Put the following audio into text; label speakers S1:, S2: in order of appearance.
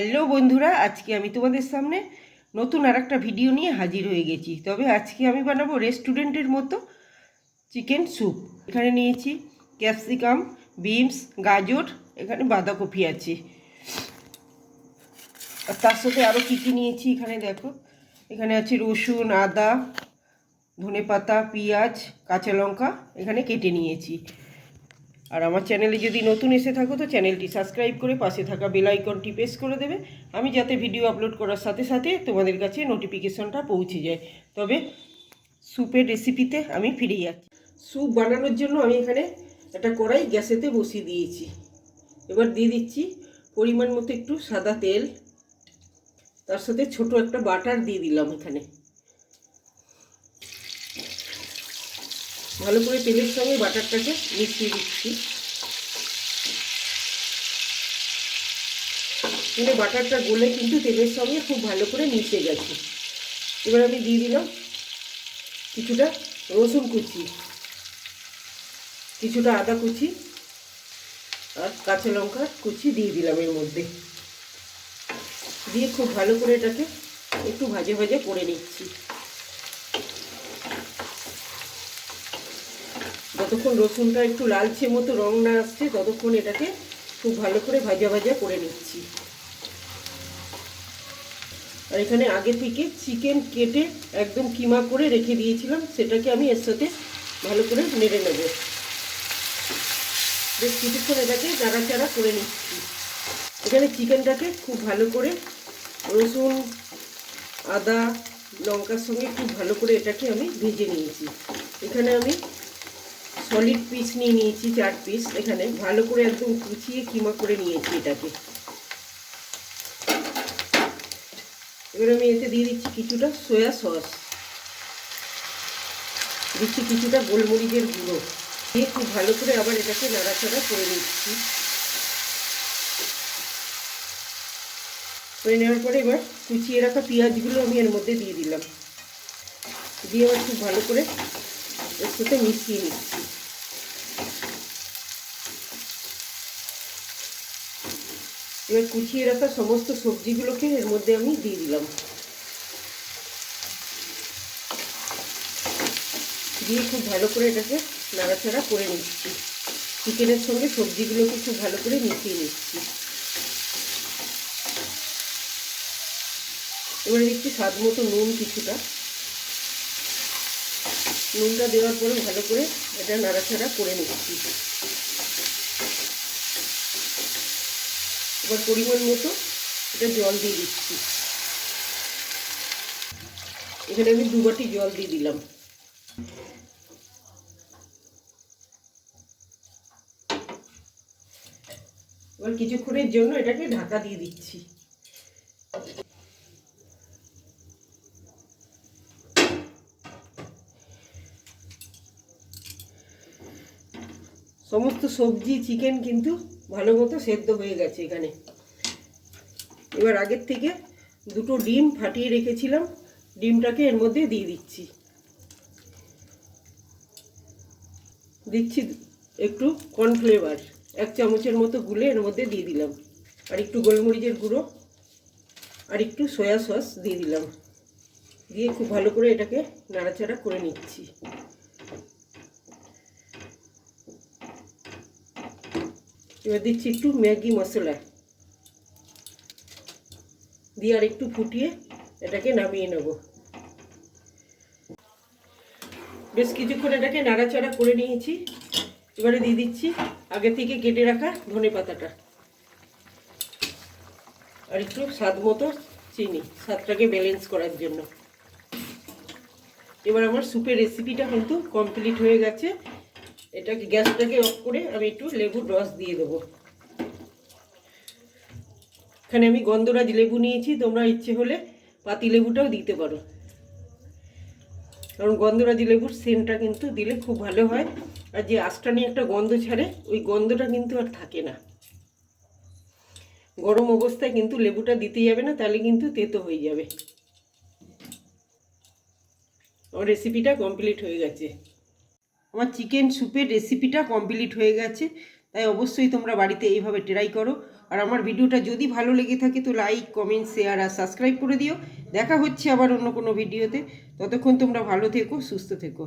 S1: Hello বন্ধুরা, আজকে আমি তোমাদের সামনে নতুন আর একটা ভিডিও নিয়ে হাজির হয়ে গেছি। তবে আজকে আমি বানাবো রেস্টুরেন্টের মতো চিকেন স্যুপ এখানে নিয়েছি ক্যাপসিকাম বিনস গাজর, এখানে বাঁধাকপি আছে। আর তার সাথে আরও কী কী নিয়েছি এখানে দেখো। এখানে আছে রসুন, আদা ধনে পাতা পেঁয়াজ, কাঁচা লঙ্কা এখানে কেটে নিয়েছি। আর আমার চ্যানেলে যদি নতুন এসে থাকো তো চ্যানেলটি সাবস্ক্রাইব করে পাশে থাকা বেল আইকনটি প্রেস করে দেবে। আমি যাতে ভিডিও আপলোড করার সাথে সাথে তোমাদের কাছে নোটিফিকেশনটা পৌঁছে যায়। তবে স্যুপের রেসিপিতে আমি ফিরে যাচ্ছি। স্যুপ বানানোর জন্য আমি এখানে একটা কড়াই গ্যাসেতে বসিয়ে দিয়েছি। এবার দিয়ে দিচ্ছি পরিমাণ মতো একটু সাদা তেল। তার সাথে ছোট একটা বাটার দিয়ে দিলাম এখানে। ভালো করে তেলের সঙ্গে বাটারটাকে মিশিয়ে দিচ্ছি। মানে বাটারটা গলে কিন্তু তেলের সঙ্গে খুব ভালো করে মিশে গেছে। এবার আমি দিয়ে দিলাম কিছুটা রসুন কুচি, কিছুটা আদা কুচি আর কাঁচা লঙ্কা কুচি দিয়ে দিলাম এর মধ্যে। দিয়ে খুব ভালো করে এটাকে একটু ভাজে ভাজে করে নিচ্ছি। যতক্ষণ রসুনটা একটু লালচে মতো রং না আসছে, ততক্ষণ এটাকে খুব ভালো করে ভাজা ভাজা করে নিচ্ছি। আর এখানে আগে থেকে চিকেন কেটে একদম কিমা করে রেখে দিয়েছিলাম, সেটাকে আমি এর সাথে ভালো করে নেড়ে নেব। বেশ কিছুক্ষণ এটাকে চাড়া করে নিচ্ছি। এখানে চিকেনটাকে খুব ভালো করে রসুন, আদা, লঙ্কার সঙ্গে খুব ভালো করে এটাকে আমি ভেজে নিয়েছি। এখানে আমি সলিড পিস নিয়ে নিয়েছি, চার পিস এখানে। ভালো করে একদম কুচিয়ে কিমা করে নিয়েছি এটাকে। এবার আমি এতে দিয়ে দিচ্ছি কিছুটা সয়া সস দিচ্ছি কিছুটা গোলমরিচের গুঁড়ো। দিয়ে খুব ভালো করে আবার এটাকে নাড়াচাড়া করে নিচ্ছি। করে নেওয়ার পরে এবার কুচিয়ে রাখা পেঁয়াজগুলো আমি এর মধ্যে দিয়ে দিলাম। দিয়ে আবার খুব ভালো করে এর সাথে মিশিয়ে নিচ্ছি। এবার কুচিয়ে রাখা সমস্ত সবজিগুলোকে এর মধ্যে আমি দিয়ে দিলাম। দিয়ে খুব ভালো করে এটাকে নাড়াচাড়া করে নিচ্ছি। চিকেনের সঙ্গে সবজিগুলোকে খুব ভালো করে মিশিয়ে নিচ্ছি। এবারে দিচ্ছি স্বাদ মতো নুন কিছুটা। নুনটা দেওয়ার পরে ভালো করে এটা নাড়াচাড়া করে নিচ্ছি। এবার পরিমাণ মতো এটা জল দিয়ে দিচ্ছি। এখানে আমি দু বাটি জল দিয়ে দিলাম। এবার কিছুক্ষণের জন্য এটাকে ঢাকা দিয়ে দিচ্ছি। সমস্ত সবজি চিকেন কিন্তু ভালো মতো সেদ্ধ হয়ে গেছে এখানে। এবার আগের থেকে দুটো ডিম ফাটিয়ে রেখেছিলাম। ডিমটাকে এর মধ্যে দিয়ে দিচ্ছি। দিচ্ছি একটু কর্নফ্লেভার এক চামচের মতো গুলে এর মধ্যে দিয়ে দিলাম। আর একটু গোলমরিচের গুঁড়ো আর একটু সয়া সস দিয়ে দিলাম। দিয়ে খুব ভালো করে এটাকে নাড়াচাড়া করে নিচ্ছি। এবার দিচ্ছি একটু ম্যাগি মশলা। দিয়ে আর একটু ফুটিয়ে এটাকে নামিয়ে নেব। বেশ কিছুক্ষণ এটাকে নাড়াচাড়া করে নিয়েছি। এবারে দিয়ে দিচ্ছি আগে থেকে কেটে রাখা ধনে পাতাটা। আর একটু স্বাদ মতো চিনি, স্বাদটাকে ব্যালেন্স করার জন্য। এবার আমার স্যুপের রেসিপিটা কিন্তু কমপ্লিট হয়ে গেছে। এটাকে গ্যাসটাকে অফ করে আমি একটু লেবুর রস দিয়ে দেবো। এখানে আমি গন্ধরাজ লেবু নিয়েছি, তোমরা ইচ্ছে হলে পাতি লেবুটাও দিতে পারো। কারণ গন্ধরাজ লেবুর সেন্টটা কিন্তু দিলে খুব ভালো হয়, আর যে আস্টানি একটা গন্ধ ছাড়ে, ওই গন্ধটা কিন্তু আর থাকে না। গরম অবস্থায় কিন্তু লেবুটা দিতে যাবে না, তাহলে কিন্তু তেতো হয়ে যাবে। আমার রেসিপিটা কমপ্লিট হয়ে গেছে। আমার চিকেন স্যুপের রেসিপিটা কমপ্লিট হয়ে গেছে, তাই অবশ্যই তোমরা বাড়িতে এইভাবে ট্রাই করো। আর আমার ভিডিওটা যদি ভালো লেগে থাকে তো লাইক কমেন্ট শেয়ার আর সাবস্ক্রাইব করে দিও। দেখা হচ্ছে আবার অন্য কোনো ভিডিওতে ততক্ষণ তোমরা ভালো থেকো, সুস্থ থেকো।